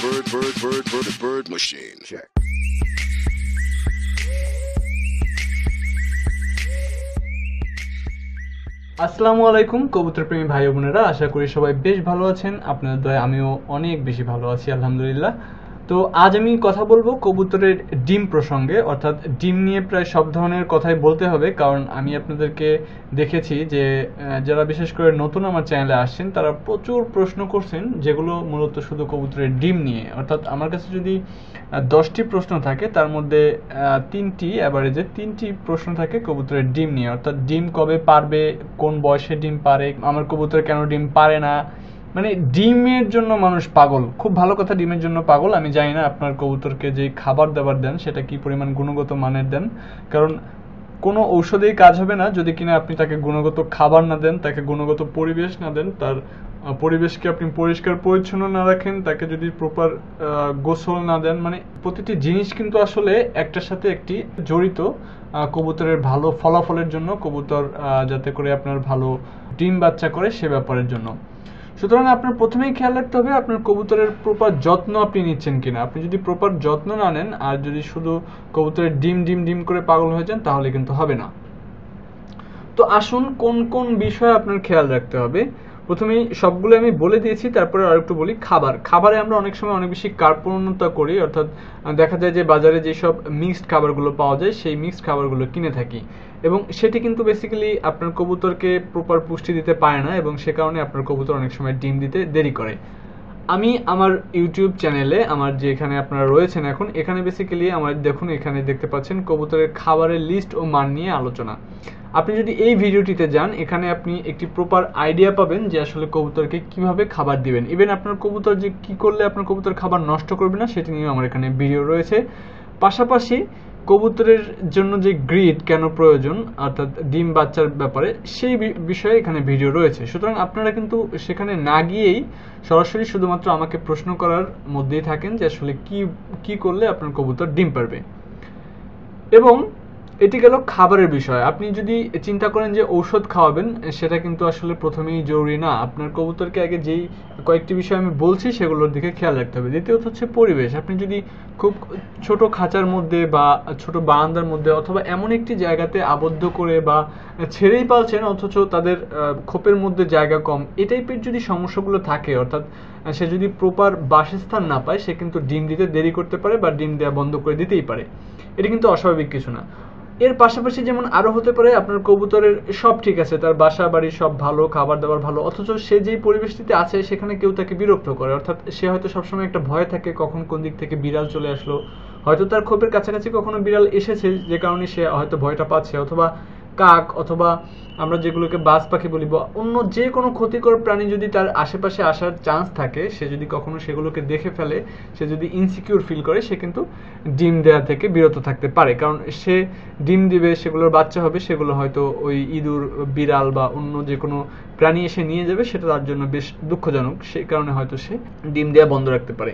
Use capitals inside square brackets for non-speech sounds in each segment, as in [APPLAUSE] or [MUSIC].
bird, bird, bird, bird, bird machine. Check. আসসালামু আলাইকুম কবুতর প্রেমী ভাই বোনেরা আশা করি সবাই বেশ ভালো আছেন আপনাদের দয়া আমিও অনেক বেশি ভালো আছি আলহামদুলিল্লাহ তো আজ আমি কথা বলব কবুতরের ডিম প্রসঙ্গে। অর্থাৎ ডিম নিয়ে প্রায় সব ধরনের কথাই বলতে হবে, কারণ আমি আপনাদেরকে দেখেছি যে যারা বিশেষ করে নতুন আমার চ্যানেলে আসছেন, তারা প্রচুর প্রশ্ন করছেন, যেগুলো মূলত শুধু কবুতরের ডিম নিয়ে। অর্থাৎ আমার কাছে যদি দশটি প্রশ্ন থাকে, তার মধ্যে তিনটি অ্যাভারেজে তিনটি প্রশ্ন থাকে কবুতরের ডিম নিয়ে। অর্থাৎ ডিম কবে পারবে, কোন বয়সে ডিম পারে, আমার কবুতর কেন ডিম পারে না মানে ডিমের জন্য মানুষ পাগল। খুব ভালো কথা, ডিমের জন্য পাগল। আমি জানি না আপনার কবুতরকে যে খাবার দাবার দেন, সেটা কি পরিমাণ গুণগত মানের দেন। কারণ কোনো ঔষধেই কাজ হবে না। যদি কিনা আপনি তাকে গুণগত খাবার না দেন, তাকে গুণগত পরিবেশ না দেন, তার পরিবেশকে আপনি পরিষ্কার, পরিচ্ছন্ন না রাখেন, তাকে যদি প্রপার গোসল না দেন মানে প্রতিটি জিনিস কিন্তু আসলে একটার সাথে একটি জড়িত কবুতরের ভালো ফলাফলের জন্য, কবুতর যাতে করে আপনার ভালো ডিম বাচ্চা করে সে ব্যাপারের জন্য। সুতরাং আপনার প্রথমেই খেয়াল রাখতে হবে আপনার কবুতরের প্রপার যত্ন আপনি নিচ্ছেন কিনা। আপনি যদি প্রপার যত্ন না নেন আর যদি শুধু কবুতরের ডিম ডিম ডিম করে পাগল হয়ে যান, তাহলে কিন্তু হবে না। তো আসুন কোন কোন বিষয়ে আপনার খেয়াল রাখতে হবে। প্রথমেই সবগুলো আমি বলে দিয়েছি, তারপরে আরেকটু বলি খাবার। খাবারে আমরা অনেক সময় অনেক বেশি কার্পণ্যতা করি, অর্থাৎ দেখা যায় যে বাজারে যেসব মিক্সড খাবারগুলো পাওয়া যায়, সেই মিক্সড খাবারগুলো কিনে থাকি। এবং সেটি কিন্তু বেসিক্যালি আপনার কবুতরকে প্রপার পুষ্টি দিতে পারে না এবং সে কারণে আপনার কবুতর অনেক সময় ডিম দিতে দেরি করে। আমি আমার ইউটিউব চ্যানেলে আমার যে এখানে আপনারা রয়েছেন এখন, এখানে বেসিক্যালি আমার দেখুন, এখানে দেখতে পাচ্ছেন কবুতরের খাবারের লিস্ট ও মান নিয়ে আলোচনা। আপনি যদি এই ভিডিওটিতে যান, এখানে আপনি একটি প্রপার আইডিয়া পাবেন যে আসলে কবুতরকে কীভাবে খাবার দিবেন। ইভেন আপনার কবুতর যে কি করলে আপনার কবুতর খাবার নষ্ট করবে না, সেটি নিয়ে আমার এখানে ভিডিও রয়েছে। পাশাপাশি কবুতরের জন্য যে গ্রিড কেন প্রয়োজন, অর্থাৎ ডিম বাচ্চার ব্যাপারে, সেই বিষয়ে এখানে ভিডিও রয়েছে। সুতরাং আপনারা কিন্তু সেখানে না গিয়েই সরাসরি শুধুমাত্র আমাকে প্রশ্ন করার মধ্যেই থাকেন যে আসলে কি কি করলে আপনার কবুতর ডিম পারবে। এবং এটি গেল খাবারের বিষয়। আপনি যদি চিন্তা করেন যে ঔষধ খাওয়াবেন, সেটা কিন্তু আসলে প্রথমেই জরুরি না। আপনার কবুতরকে আগে যেই কয়েকটি বিষয় আমি বলছি, সেগুলোর দিকে খেয়াল রাখতে হবে। দ্বিতীয়ত হচ্ছে পরিবেশ। আপনি যদি খুব ছোট খাঁচার মধ্যে বা ছোট বারান্দার মধ্যে অথবা এমন একটি জায়গাতে আবদ্ধ করে বা ছেড়েই পালছেন, অথচ তাদের খোপের মধ্যে জায়গা কম, এই টাইপের যদি সমস্যাগুলো থাকে, অর্থাৎ সে যদি প্রপার বাসস্থান না পায়, সে কিন্তু ডিম দিতে দেরি করতে পারে বা ডিম দেওয়া বন্ধ করে দিতেই পারে। এটা কিন্তু অস্বাভাবিক কিছু না। এর পাশাপাশি যেমন আরও হতে পারে আপনার কবুতরের সব ঠিক আছে, তার বাসা বাড়ি সব ভালো খাবার দাবার ভালো, অথচ সে যেই পরিবেশটিতে আছে সেখানে কেউ তাকে বিরক্ত করে। অর্থাৎ সে হয়তো সবসময় একটা ভয় থাকে, কখন কোন দিক থেকে বিড়াল চলে আসলো। হয়তো তার ক্ষোভের কাছাকাছি কখনো বিড়াল এসেছে, যে কারণে সে হয়তো ভয়টা পাচ্ছে, অথবা কাক অথবা আমরা যেগুলোকে বাজ পাখি বলি বা অন্য যে কোনো ক্ষতিকর প্রাণী যদি তার আশেপাশে আসার চান্স থাকে, সে যদি কখনো সেগুলোকে দেখে ফেলে, সে যদি ইনসিকিউর ফিল করে, সে কিন্তু ডিম দেওয়া থেকে বিরত থাকতে পারে। কারণ সে ডিম দিবে, সেগুলোর বাচ্চা হবে, সেগুলো হয়তো ওই ইঁদুর, বিড়াল বা অন্য যে কোনো প্রাণী এসে নিয়ে যাবে, সেটা তার জন্য বেশ দুঃখজনক। সেই কারণে হয়তো সে ডিম দেওয়া বন্ধ রাখতে পারে।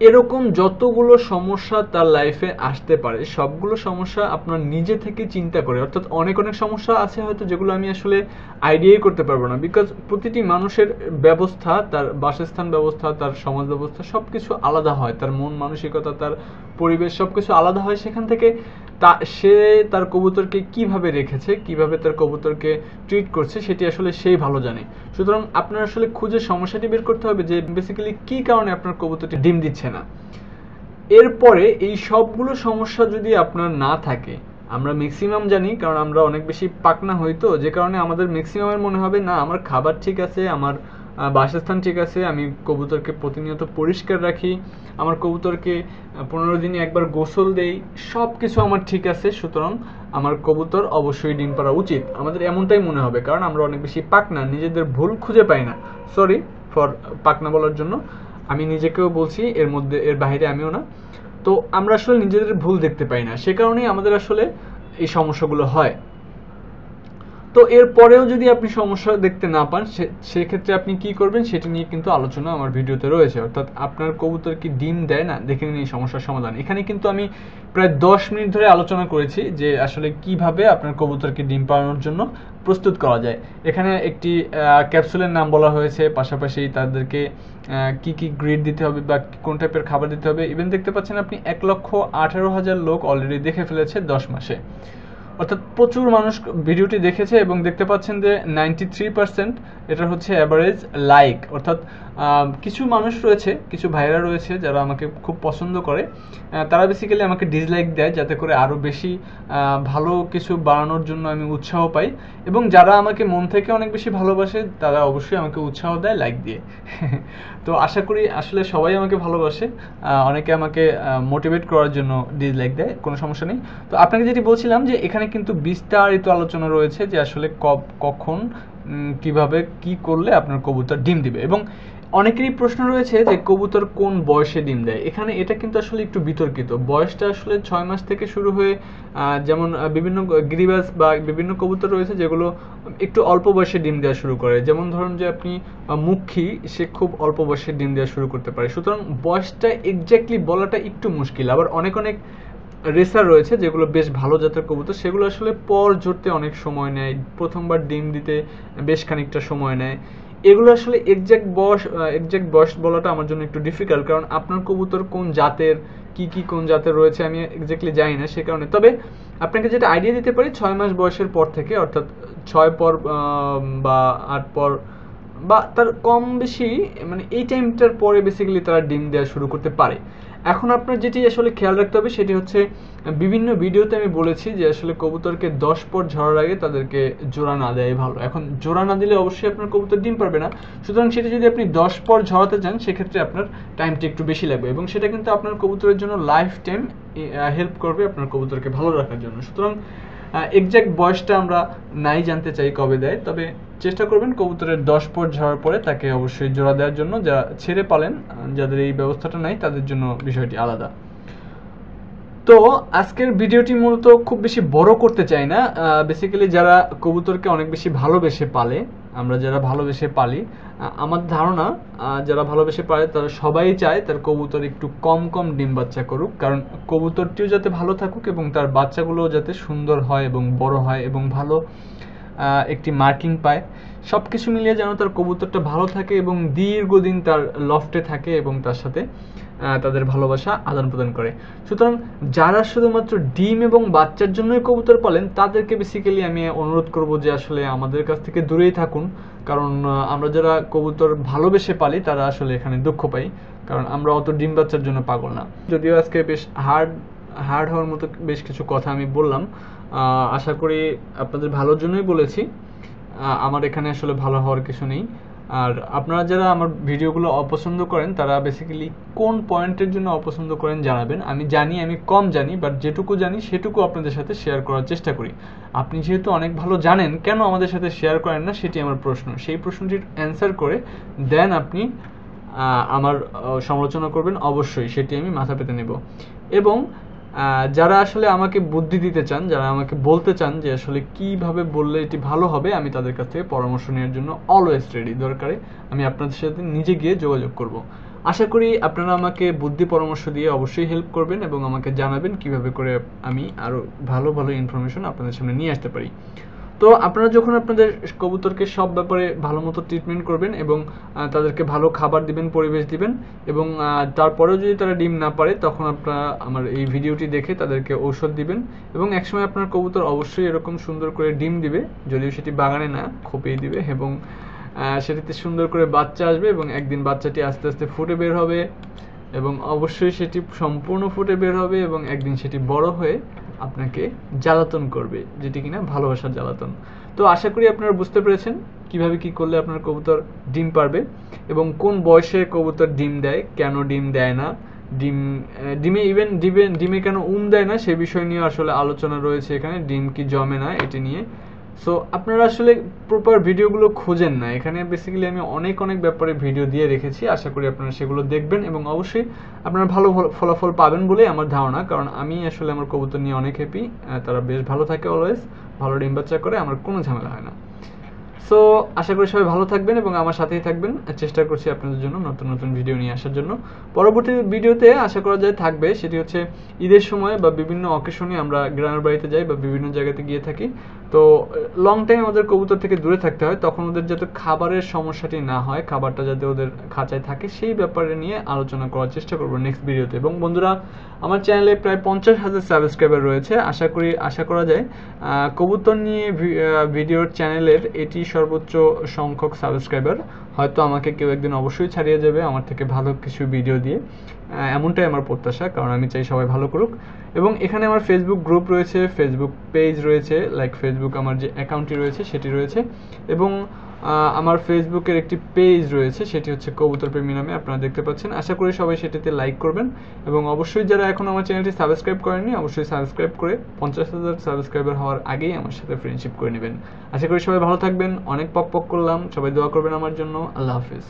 এরকম যতগুলো সমস্যা তার লাইফে আসতে পারে, সবগুলো সমস্যা আপনার নিজে থেকে চিন্তা করে। অর্থাৎ অনেক অনেক সমস্যা আছে হয়তো যেগুলো আমি আসলে আইডিয়াই করতে পারব না। বিকজ প্রতিটি মানুষের ব্যবস্থা, তার বাসস্থান ব্যবস্থা, তার সমাজ ব্যবস্থা সব কিছু আলাদা হয়। তার মন মানসিকতা, তার পরিবেশ সব কিছু আলাদা হয়। সেখান থেকে তা, সে তার কবুতরকে কীভাবে রেখেছে, কীভাবে তার কবুতরকে ট্রিট করছে, সেটি আসলে সেই ভালো জানে। সুতরাং আপনার আসলে খুঁজে সমস্যাটি বের করতে হবে যে বেসিক্যালি কি কারণে আপনার কবুতরটি ডিম দিচ্ছে না। এরপরে এই সবগুলো সমস্যা যদি আপনার না থাকে, আমরা ম্যাক্সিমাম জানি, কারণ আমরা অনেক বেশি পাকনা হই তো, যে কারণে আমাদের ম্যাক্সিমামের মনে হবে, না, আমার খাবার ঠিক আছে, আমার বাসস্থান ঠিক আছে, আমি কবুতরকে প্রতিনিয়ত পরিষ্কার রাখি। আমার কবুতরকে পনেরো দিনে একবার গোসল দেই সব কিছু আমার ঠিক আছে, সুতরাং আমার কবুতর অবশ্যই ডিম পাড়া উচিত। আমাদের এমনটাই মনে হবে, কারণ আমরা অনেক বেশি পাকনা, নিজেদের ভুল খুঁজে পাই না। সরি ফর পাকনা বলার জন্য। আমি নিজেকেও বলছি, এর মধ্যে, এর বাইরে আমিও না। তো আমরা আসলে নিজেদের ভুল দেখতে পাই না। সে কারণেই আমাদের আসলে এই সমস্যাগুলো হয়। তো এরপরেও যদি আপনি সমস্যা দেখতে না পান সেক্ষেত্রে আপনি কি করবেন সেটা নিয়ে কিন্তু আলোচনা আমার ভিডিওতে রয়েছে। অর্থাৎ আপনার কবুতর কি ডিম দেয়? না, দেখে নিন এই সমস্যার সমাধান। এখানে কিন্তু আমি প্রায় দশ মিনিট ধরে আলোচনা করেছি যে আসলে কীভাবে আপনার কবুতরকে ডিম পাড়ানোর জন্য প্রস্তুত করা যায়। এখানে একটি ক্যাপসুলের নাম বলা হয়েছে। পাশাপাশি তাদেরকে কি কি গ্রিড দিতে হবে বা কোন টাইপের খাবার দিতে হবে। ইভেন দেখতে পাচ্ছেন আপনি এক লক্ষ আঠারো হাজার লোক অলরেডি দেখে ফেলেছে দশ মাসে। অর্থাৎ প্রচুর মানুষ ভিডিওটি দেখেছে এবং দেখতে পাচ্ছেন যে নাইনটি থ্রি পার্সেন্ট এটা হচ্ছে অ্যাভারেজ লাইক অর্থাৎ কিছু মানুষ রয়েছে, কিছু ভাইরা রয়েছে যারা আমাকে খুব পছন্দ করে। তারা বেসিক্যালি আমাকে ডিসলাইক দেয় যাতে করে আরও বেশি ভালো কিছু বাড়ানোর জন্য আমি উৎসাহ পাই। এবং যারা আমাকে মন থেকে অনেক বেশি ভালোবাসে, তারা অবশ্যই আমাকে উৎসাহ দেয় লাইক দিয়ে। [LAUGHS] তো আশা করি আসলে সবাই আমাকে ভালোবাসে। অনেকে আমাকে মোটিভেট করার জন্য ডিসলাইক দেয়, কোনো সমস্যা নেই। তো আপনাকে যেটি বলছিলাম যে এখানে কিন্তু বিস্তারিত আলোচনা রয়েছে যে আসলে কখন কীভাবে, কি করলে আপনার কবুতর ডিম দিবে? এবং অনেকেরই প্রশ্ন রয়েছে যে কবুতর কোন বয়সে ডিম দেয়? এখানে এটা কিন্তু আসলে একটু বিতর্কিত। বয়সটা আসলে ছয় মাস থেকে শুরু হয়ে যেমন বিভিন্ন গিরিবাজ বা বিভিন্ন কবুতর রয়েছে যেগুলো একটু অল্প বয়সে ডিম দেওয়া শুরু করে। যেমন ধরুন যে আপনি মুখী, সে খুব অল্প বয়সে ডিম দেওয়া শুরু করতে পারে। সুতরাং বয়সটা এক্স্যাক্টলি বলাটা একটু মুশকিল। আবার অনেক অনেক রেসার রয়েছে, যেগুলো বেশ ভালো জাতের কবুতর। সেগুলো আসলে পর জড়তে অনেক সময় নেয়, প্রথমবার ডিম দিতে বেশ খানিকটা সময় নেয়। এগুলো আসলে এক্সাক্ট বয়স এক্সাক্ট বয়স বলাটা আমার জন্য একটু ডিফিকাল্ট কারণ আপনার কবুতর কোন জাতের, কি কি কোন জাতের রয়েছে আমি এক্স্যাক্টলি জানি না সে কারণে। তবে আপনাকে যেটা আইডিয়া দিতে পারি, ছয় মাস বয়সের পর থেকে, অর্থাৎ ছয় পর বা আট পর, বা তার কম বেশি মানে এই টাইমটার পরে বেসিক্যালি তারা ডিম দেওয়া শুরু করতে পারে। এখন আপনার যেটি আসলে খেয়াল রাখতে হবে সেটি হচ্ছে, বিভিন্ন ভিডিওতে আমি বলেছি যে আসলে কবুতরকে দশ পর ঝরার আগে তাদেরকে জোড়া না দেয় ভালো। এখন জোড়া না দিলে অবশ্যই আপনার কবুতর ডিম পারবে না। সুতরাং সেটি যদি আপনি দশ পর ঝরাতে চান, সেক্ষেত্রে আপনার টাইমটা একটু বেশি লাগবে এবং সেটা কিন্তু আপনার কবুতরের জন্য লাইফ টাইম হেল্প করবে আপনার কবুতরকে ভালো রাখার জন্য। সুতরাং এক্সাক্ট বয়সটা আমরা নাই জানতে চাই কবে দেয়, তবে চেষ্টা করবেন কবুতরের দশ পর ঝরার পরে তাকে অবশ্যই জোড়া দেওয়ার জন্য, যা ছেড়ে পালেন, যাদের এই ব্যবস্থাটা নাই, তাদের জন্য বিষয়টি আলাদা। তো আজকের ভিডিওটি মূলত খুব বেশি বড় করতে চাই না। বেসিক্যালি যারা কবুতরকে অনেক বেশি ভালোবেসে পালে, আমরা যারা ভালোবেসে পালি আমার ধারণা যারা ভালোবেসে পালে তারা সবাই চায় তার কবুতর একটু কম কম ডিম বাচ্চা করুক। কারণ কবুতরটিও যাতে ভালো থাকুক এবং তার বাচ্চাগুলোও যাতে সুন্দর হয় এবং বড় হয় এবং ভালো একটি মার্কিং পায়। সব কিছু মিলিয়ে যেন তার কবুতরটা ভালো থাকে এবং দীর্ঘদিন তার লফটে থাকে এবং তার সাথে তাদের ভালোবাসা আদান প্রদান করে। সুতরাং যারা শুধুমাত্র ডিম এবং বাচ্চার জন্যই কবুতর পালেন, তাদেরকে বেসিক্যালি আমি অনুরোধ করব যে আসলে আমাদের কাছ থেকে দূরেই থাকুন। কারণ আমরা যারা কবুতর ভালোবেসে পালি, তারা আসলে এখানে দুঃখ পাই। কারণ আমরা অত ডিম বাচ্চার জন্য পাগল না। যদিও আজকে বেশ হার্ড হার্ড হওয়ার মতো বেশ কিছু কথা আমি বললাম। আশা করি আপনাদের ভালোর জন্যই বলেছি। আমার এখানে আসলে ভালো হওয়ার কিছু নেই। আর আপনারা যারা আমার ভিডিওগুলো অপছন্দ করেন, তারা বেসিক্যালি কোন পয়েন্টের জন্য অপছন্দ করেন জানাবেন। আমি জানি, আমি কম জানি বাট যেটুকু জানি, সেটুকু আপনাদের সাথে শেয়ার করার চেষ্টা করি। আপনি যেহেতু অনেক ভালো জানেন, কেন আমাদের সাথে শেয়ার করেন না, সেটি আমার প্রশ্ন। সেই প্রশ্নটির অ্যান্সার করে দেন আপনি আমার সমালোচনা করবেন। অবশ্যই, সেটি আমি মাথা পেতে নেব। এবং যারা আসলে আমাকে বুদ্ধি দিতে চান, যারা আমাকে বলতে চান যে আসলে কীভাবে বললে এটি ভালো হবে, আমি তাদের কাছ থেকে পরামর্শ নেওয়ার জন্য অলওয়েজ রেডি দরকারে আমি আপনাদের সাথে নিজে গিয়ে যোগাযোগ করব। আশা করি আপনারা আমাকে বুদ্ধি পরামর্শ দিয়ে অবশ্যই হেল্প করবেন এবং আমাকে জানাবেন কীভাবে করে আমি আরও ভালো ভালো ইনফরমেশন আপনাদের সামনে নিয়ে আসতে পারি। তো আপনারা যখন আপনাদের কবুতরকে সব ব্যাপারে ভালো মতো ট্রিটমেন্ট করবেন এবং তাদেরকে ভালো খাবার দিবেন, পরিবেশ দিবেন এবং তারপরেও যদি তারা ডিম না পারে, তখন আপনারা আমার এই ভিডিওটি দেখে তাদেরকে ঔষধ দিবেন এবং একসময় আপনার কবুতর অবশ্যই এরকম সুন্দর করে ডিম দিবে, যদিও সেটি বাগানে না, খোপেই দিবে এবং সেটিতে সুন্দর করে বাচ্চা আসবে এবং একদিন বাচ্চাটি আস্তে আস্তে ফুটে বের হবে এবং অবশ্যই সেটি সম্পূর্ণ ফুটে বের হবে এবং একদিন সেটি বড় হয়ে আপনাকে জ্বালাতন করবে, যেটি কিনা ভালোবাসার জ্বালাতন। তো আশা করি আপনারা বুঝতে পেরেছেন কীভাবে কি করলে আপনার কবুতর ডিম পারবে এবং কোন বয়সে কবুতর ডিম দেয়, কেন ডিম দেয় না, ডিম ডিমে ইভেন ডিমে ডিমে কেন উম দেয় না, সে বিষয় নিয়ে আসলে আলোচনা রয়েছে এখানে, ডিম কি জমে না, এটি নিয়ে সো আপনারা আসলে প্রপার ভিডিওগুলো খোঁজেন না। এখানে বেসিক্যালি আমি অনেক অনেক ব্যাপারে ভিডিও দিয়ে রেখেছি। আশা করি আপনারা সেগুলো দেখবেন এবং অবশ্যই আপনারা ভালো ফলাফল পাবেন বলে আমার ধারণা। কারণ আমি আসলে আমার কবুতর নিয়ে অনেক হ্যাপি তারা বেশ ভালো থাকে অলওয়েজ ভালো ডিম বাচ্চা করে, আমার কোনো ঝামেলা হয় না। সো আশা করি সবাই ভালো থাকবেন এবং আমার সাথেই থাকবেন। চেষ্টা করছি আপনাদের জন্য নতুন নতুন ভিডিও নিয়ে আসার জন্য। পরবর্তী ভিডিওতে আশা করা যায় থাকবে, সেটি হচ্ছে ঈদের সময় বা বিভিন্ন অকেশনে আমরা গ্রামের বাড়িতে যাই বা বিভিন্ন জায়গাতে গিয়ে থাকি। তো লং টাইম ওদের কবুতর থেকে দূরে থাকতে হয়, তখন ওদের যাতে খাবারের সমস্যাটি না হয়, খাবারটা যাতে ওদের খাঁচায় থাকে, সেই ব্যাপারে নিয়ে আলোচনা করার চেষ্টা করব নেক্সট ভিডিওতে এবং বন্ধুরা, আমার চ্যানেলে প্রায় পঞ্চাশ হাজার সাবস্ক্রাইবার রয়েছে, আশা করি, আশা করা যায় কবুতর নিয়ে ভিডিওর চ্যানেলের এটি সর্বোচ্চ সংখ্যক সাবস্ক্রাইবার হয়তো আমাকে কেউ একদিন অবশ্যই ছাড়িয়ে যাবে আমার থেকে ভালো কিছু ভিডিও দিয়ে। এমনটাই আমার প্রত্যাশা, কারণ আমি চাই সবাই ভালো করুক। এবং এখানে আমার ফেসবুক গ্রুপ রয়েছে ফেসবুক পেজ রয়েছে লাইক ফেসবুক আমার যে অ্যাকাউন্টটি রয়েছে, সেটি রয়েছে। এবং আমার ফেসবুকের একটি পেজ রয়েছে, সেটি হচ্ছে কবুতর প্রেমী নামে, আপনারা দেখতে পাচ্ছেন। আশা করি সবাই সেটিতে লাইক করবেন। এবং অবশ্যই যারা এখন আমার চ্যানেলটি সাবস্ক্রাইব করেননি, অবশ্যই সাবস্ক্রাইব করে পঞ্চাশ হাজার সাবস্ক্রাইবার হওয়ার আগেই আমার সাথে ফ্রেন্ডশিপ করে নেবেন। আশা করি সবাই ভালো থাকবেন, অনেক পক পক করলাম, সবাই দোয়া করবেন আমার জন্য। আল্লাহ হাফিজ